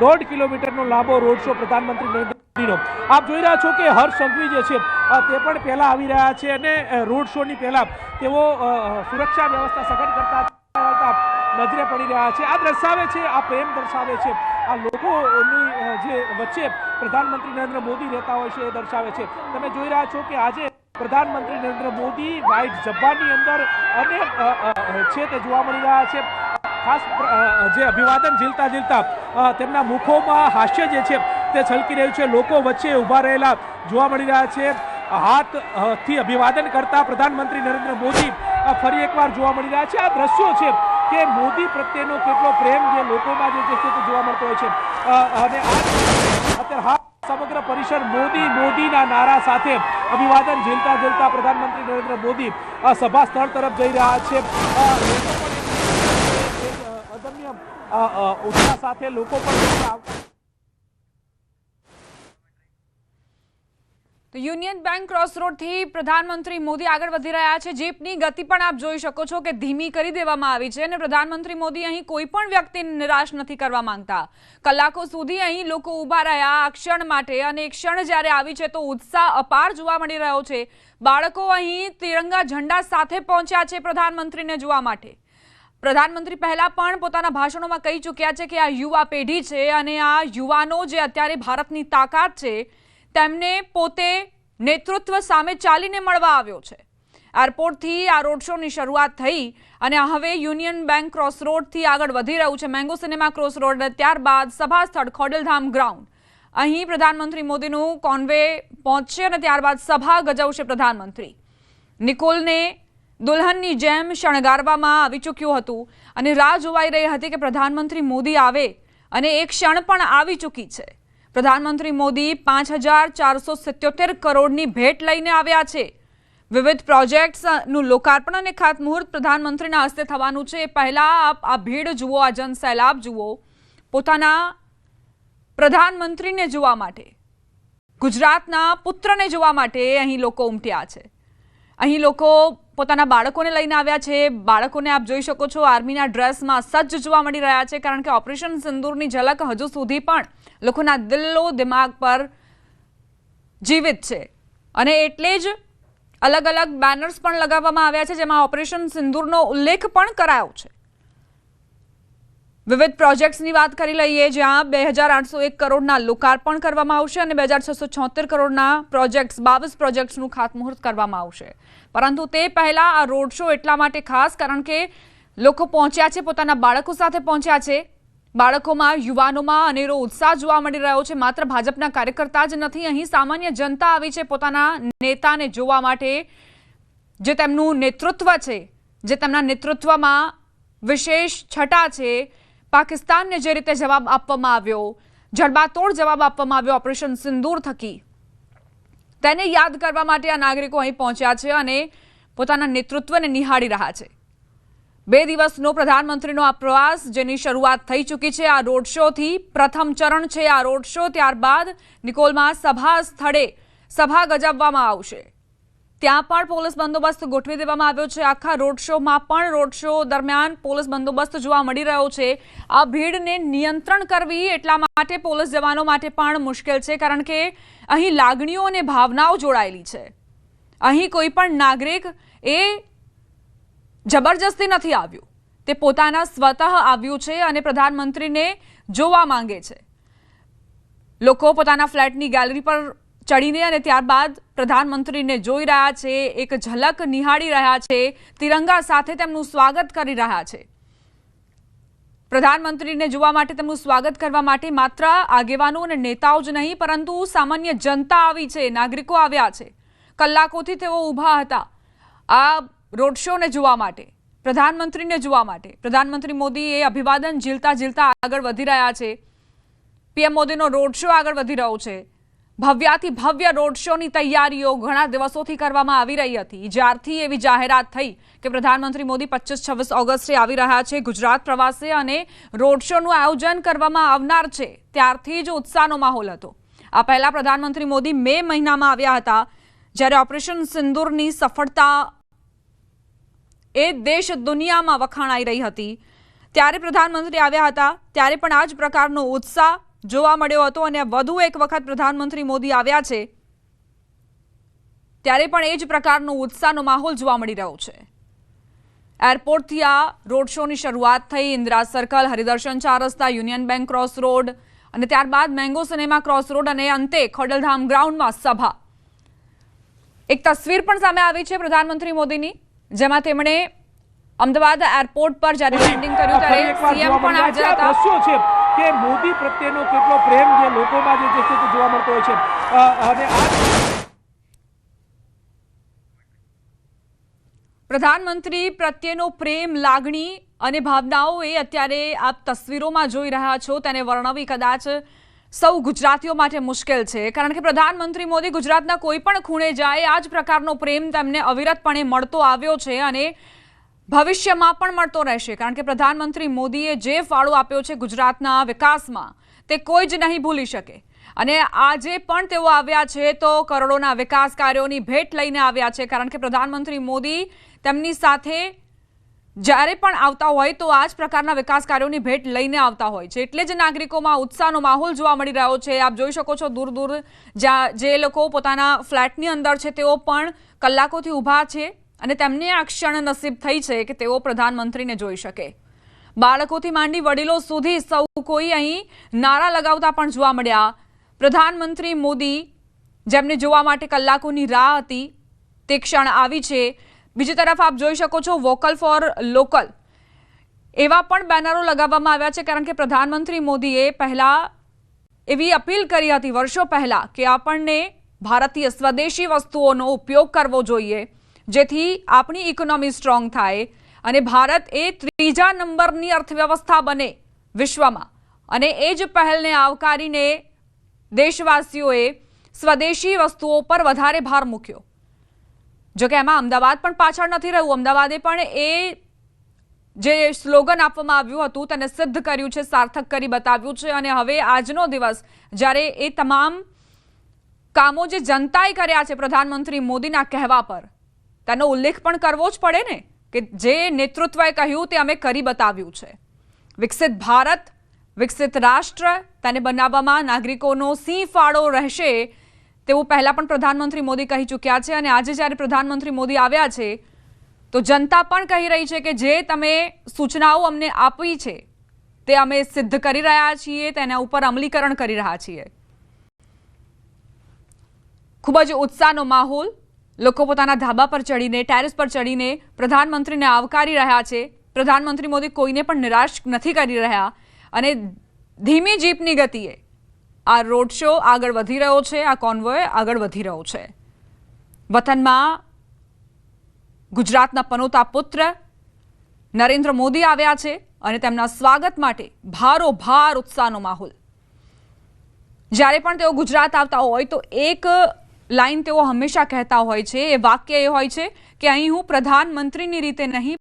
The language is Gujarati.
દોઢ કિલોમીટરનો લાંબો રોડ શો પ્રધાનમંત્રી નરેન્દ્ર મોદીનો આપ જોઈ રહ્યા છો કે હર્ષ સંઘવી જે છે તે પણ પહેલાં આવી રહ્યા છે અને રોડ શોની પહેલાં તેઓ સુરક્ષા વ્યવસ્થા સઘન કરતા નજરે પડી રહ્યા છે. આ દર્શાવે છે, આ પ્રેમ દર્શાવે છે. આ લોકોની જે વચ્ચે પ્રધાનમંત્રી નરેન્દ્ર મોદી રહેતા હોય છે એ દર્શાવે છે. તમે જોઈ રહ્યા છો કે આજે પ્રધાનમંત્રી નરેન્દ્ર મોદી વ્હાઇટ જબ્બાની અંદર અને છે તે જોવા મળી રહ્યા છે. ખાસ જે અભિવાદન ઝીલતા ઝીલતા તેમના મુખોમાં હાસ્ય જે છે તે છલકી રહ્યું છે. લોકો વચ્ચે ઊભા રહેલા જોવા મળી રહ્યા છે. હાથથી અભિવાદન કરતા પ્રધાનમંત્રી નરેન્દ્ર મોદી ફરી એકવાર જોવા મળી રહ્યા છે. આ દ્રશ્યો છે કે મોદી પ્રત્યેનો કેટલો પ્રેમ જે લોકોમાં જે છે તે જોવા મળતો હોય છે. અને આ અત્યારે હા, સમગ્ર પરિસર મોદી, મોદીના નારા સાથે અભિવાદન ઝીલતા ઝીલતા પ્રધાનમંત્રી નરેન્દ્ર મોદી સભા સ્થળ તરફ જઈ રહ્યા છે. અદમ્ય ઉત્સાહ સાથે લોકો પણ તો યુનિયન બેંક ક્રોસ રોડથી પ્રધાનમંત્રી મોદી આગળ વધી રહ્યા છે. જીપની ગતિ પણ આપ જોઈ શકો છો કે ધીમી કરી દેવામાં આવી છે અને પ્રધાનમંત્રી મોદી અહીં કોઈ પણ વ્યક્તિને નિરાશ નથી કરવા માંગતા. કલાકો સુધી અહીં લોકો ઊભા રહ્યા આ ક્ષણ માટે અને એક ક્ષણ જ્યારે આવી છે તો ઉત્સાહ અપાર જોવા મળી રહ્યો છે. બાળકો અહીં તિરંગા ઝંડા સાથે પહોંચ્યા છે પ્રધાનમંત્રીને જોવા માટે. પ્રધાનમંત્રી પહેલા પણ પોતાના ભાષણોમાં કહી ચૂક્યા છે કે આ યુવા પેઢી છે અને આ યુવાનો જે અત્યારે ભારતની તાકાત છે, તેમને પોતે નેતૃત્વ સામે ચાલીને મળવા આવ્યો છે. એરપોર્ટથી આ રોડ શોની શરૂઆત થઈ અને હવે યુનિયન બેંક ક્રોસ રોડથી આગળ વધી રહ્યું છે, મેંગો સિનેમા ક્રોસ રોડ ત્યારબાદ સભા સ્થળ ખોડલધામ ગ્રાઉન્ડ. અહીં પ્રધાનમંત્રી મોદીનું કોન્વે પહોંચશે અને ત્યારબાદ સભા ગજવશે પ્રધાનમંત્રી. નિકોલને દુલ્હનની જેમ શણગારવામાં આવી ચૂક્યું હતું અને રાહ જોવાઈ રહી હતી કે પ્રધાનમંત્રી મોદી આવે અને એક ક્ષણ પણ આવી ચૂકી છે. પ્રધાનમંત્રી મોદી પાંચ હજાર ચારસો સિત્યોતેર કરોડની ભેટ લઈને આવ્યા છે. વિવિધ પ્રોજેક્ટ્સનું લોકાર્પણ અને ખાતમુહૂર્ત પ્રધાનમંત્રીના હસ્તે થવાનું છે. એ પહેલાં આપ આ ભીડ જુઓ, આ જનસેલાબ જુઓ. પોતાના પ્રધાનમંત્રીને જોવા માટે, ગુજરાતના પુત્રને જોવા માટે અહીં લોકો ઉમટ્યા છે. અહીં લોકો પોતાના બાળકોને લઈને આવ્યા છે. બાળકોને આપ જોઈ શકો છો આર્મીના ડ્રેસમાં સજ્જ જોવા મળી રહ્યા છે, કારણ કે ઓપરેશન સિંદૂરની ઝલક હજુ સુધી પણ લોકોના દિલ્લો દિમાગ પર જીવિત છે. અને એટલે જ અલગ અલગ બેનર્સ પણ લગાવવામાં આવ્યા છે, જેમાં ઓપરેશન સિંદૂરનો ઉલ્લેખ પણ કરાયો છે. વિવિધ પ્રોજેક્ટ્સની વાત કરી લઈએ, જ્યાં બે હજાર આઠસો એક કરોડના લોકાર્પણ કરવામાં આવશે અને બે હજાર છસો છોતેર કરોડના પ્રોજેક્ટ્સ, બાવીસ પ્રોજેક્ટ્સનું ખાતમુહૂર્ત કરવામાં આવશે. પરંતુ તે પહેલાં આ રોડ શો એટલા માટે ખાસ, કારણ કે લોકો પહોંચ્યા છે, પોતાના બાળકો સાથે પહોંચ્યા છે. બાળકોમાં, યુવાનોમાં અનેરો ઉત્સાહ જોવા મળી રહ્યો છે. માત્ર ભાજપના કાર્યકર્તા જ નથી, અહીં સામાન્ય જનતા આવી છે પોતાના નેતાને જોવા માટે, જે તેમનું નેતૃત્વ છે, જે તેમના નેતૃત્વમાં વિશેષ છટા છે. પાકિસ્તાનને જે રીતે જવાબ આપવામાં આવ્યો, જડબાતોડ જવાબ આપવામાં આવ્યો, ઓપરેશન સિંદૂર થકી. તેને યાદ કરવા માટે આ નાગરિકો અહીં પહોંચ્યા છે અને પોતાના નેતૃત્વને નિહાળી રહ્યા છે. બે દિવસનો પ્રધાનમંત્રીનો આ પ્રવાસ, જેની શરૂઆત થઈ ચૂકી છે આ રોડ શોથી, પ્રથમ ચરણ છે આ રોડ શો, ત્યારબાદ નિકોલમાં સભા સ્થળે સભા ગજવવામાં આવશે. ત્યાં પણ પોલીસ બંદોબસ્ત ગોઠવી દેવામાં આવ્યો છે. આખા રોડ શોમાં પણ રોડ શો દરમિયાન પોલીસ બંદોબસ્ત જોવા મળી રહ્યો છે. આ ભીડને નિયંત્રણ કરવી એટલા માટે પોલીસ જવાનો માટે પણ મુશ્કેલ છે, કારણ કે અહીં લાગણીઓ અને ભાવનાઓ જોડાયેલી છે. અહીં કોઈ પણ નાગરિક એ જબરજસ્તી નથી આવ્યું. તે પોતાના સ્વતઃ આવ્યું છે અને પ્રધાનમંત્રીને જોવા માંગે છે. લોકો પોતાના ફ્લેટની ગેલેરી પર ચડીને અને ત્યારબાદ પ્રધાનમંત્રીને જોઈ રહ્યા છે, એક ઝલક નિહાળી રહ્યા છે, તિરંગા સાથે તેમનું સ્વાગત કરી રહ્યા છે. પ્રધાનમંત્રીને જોવા માટે તેમનું સ્વાગત કરવા માટે માત્ર આગેવાનો અને નેતાઓ જ નહીં, પરંતુ સામાન્ય જનતા આવી છે, નાગરિકો આવ્યા છે. કલાકોથી તેઓ ઊભા હતા આ રોડ શોને જોવા માટે, પ્રધાનમંત્રીને જોવા માટે. પ્રધાનમંત્રી મોદી એ અભિવાદન ઝીલતા ઝીલતા આગળ વધી રહ્યા છે. પીએમ મોદીનો રોડ શો આગળ વધી રહ્યો છે. ભવ્યાથી ભવ્ય રોડ શોની તૈયારીઓ ઘણા દિવસોથી કરવામાં આવી રહી હતી. જ્યારથી એવી જાહેરાત થઈ કે પ્રધાનમંત્રી મોદી પચીસ છવ્વીસ ઓગસ્ટે આવી રહ્યા છે ગુજરાત પ્રવાસે અને રોડ શોનું આયોજન કરવામાં આવનાર છે. ત્યારથી જ ઉત્સાહનો માહોલ હતો. આ પહેલા પ્રધાનમંત્રી મોદી મે મહિનામાં આવ્યા હતા, જ્યારે ઓપરેશન સિંદૂરની સફળતા એ દેશ દુનિયામાં વખાણાઈ રહી હતી. ત્યારે પ્રધાનમંત્રી આવ્યા હતા, ત્યારે પણ આ જ પ્રકારનો ઉત્સાહ જોવા મળ્યો હતો અને વધુ એક વખત પ્રધાનમંત્રી મોદી આવ્યા છે ત્યારે પણ એ જ પ્રકારનો ઉત્સાહનો માહોલ જોવા મળી રહ્યો છે. એરપોર્ટથી આ રોડ શોની શરૂઆત થઈ ઇન્દિરા સર્કલ હરિદર્શન ચાર રસ્તા યુનિયન બેંક ક્રોસ રોડ અને ત્યારબાદ મેંગો સિનેમા ક્રોસ રોડ અને અંતે ખોડલધામ ગ્રાઉન્ડમાં સભા. એક તસવીર પણ સામે આવી છે પ્રધાનમંત્રી મોદીની જેમાં તેમણે અમદાવાદ એરપોર્ટ પર જ્યારે લેન્ડિંગ કર્યું ત્યારે સીએમ પણ હાજર હતા. કે મોદી પ્રત્યેનો કેટલો પ્રેમ જે લોકોમાં જે છે તે જોવા મળતો હોય છે. અને આ પ્રધાનમંત્રી પ્રત્યેનો પ્રેમ, લાગણી અને ભાવનાઓ એ અત્યારે આપ તસવીરોમાં જોઈ રહ્યા છો. તેને વર્ણવી કદાચ સૌ ગુજરાતીઓ માટે મુશ્કેલ છે. કારણ કે પ્રધાનમંત્રી મોદી ગુજરાતના કોઈ પણ ખૂણે જાય, આ જ પ્રકારનો પ્રેમ તેમને અવિરતપણે મળતો આવ્યો છે અને ભવિષ્યમાં પણ મળતો રહેશે, કારણ કે પ્રધાનમંત્રી મોદીએ જે ફાળો આપ્યો છે ગુજરાતના વિકાસમાં, તે કોઈ જ નહીં ભૂલી શકે. અને આજે પણ તેઓ આવ્યા છે તો કરોડોના વિકાસ કાર્યોની ભેટ લઈને આવ્યા છે, કારણ કે પ્રધાનમંત્રી મોદી તેમની સાથે જ્યારે પણ આવતા હોય તો આ જ પ્રકારના વિકાસ કાર્યોની ભેટ લઈને આવતા હોય છે. એટલે જ નાગરિકોમાં ઉત્સાહનો માહોલ જોવા મળી રહ્યો છે. આપ જોઈ શકો છો દૂર દૂર જે લોકો પોતાના ફ્લેટની અંદર છે, તેઓ પણ કલાકોથી ઊભા છે. અને તેમને આ ક્ષણ નસીબ થઈ છે કે તેઓ પ્રધાનમંત્રીને જોઈ શકે. બાળકોથી માંડી વડીલો સુધી સૌ કોઈ અહીં નારા લગાવતા પણ જોવા મળ્યા. પ્રધાનમંત્રી મોદી, જેમને જોવા માટે કલાકોની રાહ હતી, તે ક્ષણ આવી છે. બીજી તરફ આપ જોઈ શકો છો વોકલ ફોર લોકલ. એવા પણ બેનરો લગાવવામાં આવ્યા છે કારણ કે પ્રધાનમંત્રી મોદીએ પહેલા એવી અપીલ કરી હતી વર્ષો પહેલા કે આપણને ભારતીય સ્વદેશી વસ્તુઓનો ઉપયોગ કરવો જોઈએ. જેથી આપણી ઇકોનોમી સ્ટ્રોંગ થાય અને ભારત એ ત્રીજા નંબરની અર્થવ્યવસ્થા બને વિશ્વમાં. અને એ જ પહેલને આવકારીને દેશવાસીઓએ સ્વદેશી વસ્તુઓ પર વધારે ભાર મૂક્યો. જોકે એમાં અમદાવાદ પણ પાછળ નથી રહ્યું. અમદાવાદે પણ એ જે સ્લોગન આપવામાં આવ્યું હતું તેને સિદ્ધ કર્યું છે, સાર્થક કરી બતાવ્યું છે અને હવે આજનો દિવસ જ્યારે એ તમામ કામો જે જનતાએ કર્યા છે, પ્રધાનમંત્રી મોદીના કહેવા પર તેનો ઉલ્લેખ પણ કરવો જ પડે ને, કે જે નેતૃત્વએ કહ્યું તે અમે કરી બતાવ્યું છે. વિકસિત ભારત, વિકસિત રાષ્ટ્ર, તેને બનાવવામાં નાગરિકોનો સિંહ ફાળો રહેશે તેવું પહેલાં પણ પ્રધાનમંત્રી મોદી કહી ચૂક્યા છે અને આજે જ્યારે પ્રધાનમંત્રી મોદી આવ્યા છે, તો જનતા પણ કહી રહી છે કે જે તમે સૂચનાઓ અમને આપી છે, તે અમે સિદ્ધ કરી રહ્યા છીએ, તેના ઉપર અમલીકરણ કરી રહ્યા છીએ. ખૂબ જ ઉત્સાહનો માહોલ લોકો પોતાના ધાબા પર ચડીને, ટેરેસ પર ચડીને પ્રધાનમંત્રીને આવકારી રહ્યા છે. પ્રધાનમંત્રી મોદી કોઈને પણ નિરાશ નથી કરી રહ્યા. અને ધીમી જીપની ગતિએ આ રોડ શો આગળ વધી રહ્યો છે, આ કોન્વોય આગળ વધી રહ્યો છે. વતનમાં ગુજરાતના પનોતા પુત્ર નરેન્દ્ર મોદી આવ્યા છે અને તેમના સ્વાગત માટે ભારોભાર ઉત્સાહનો માહોલ. જ્યારે પણ તેઓ ગુજરાત આવતા હોય તો એક લાઈન તેઓ હંમેશા કહેતા હોય છે, એ વાક્ય એ હોય છે કે અહીં હું પ્રધાનમંત્રીની રીતે નહીં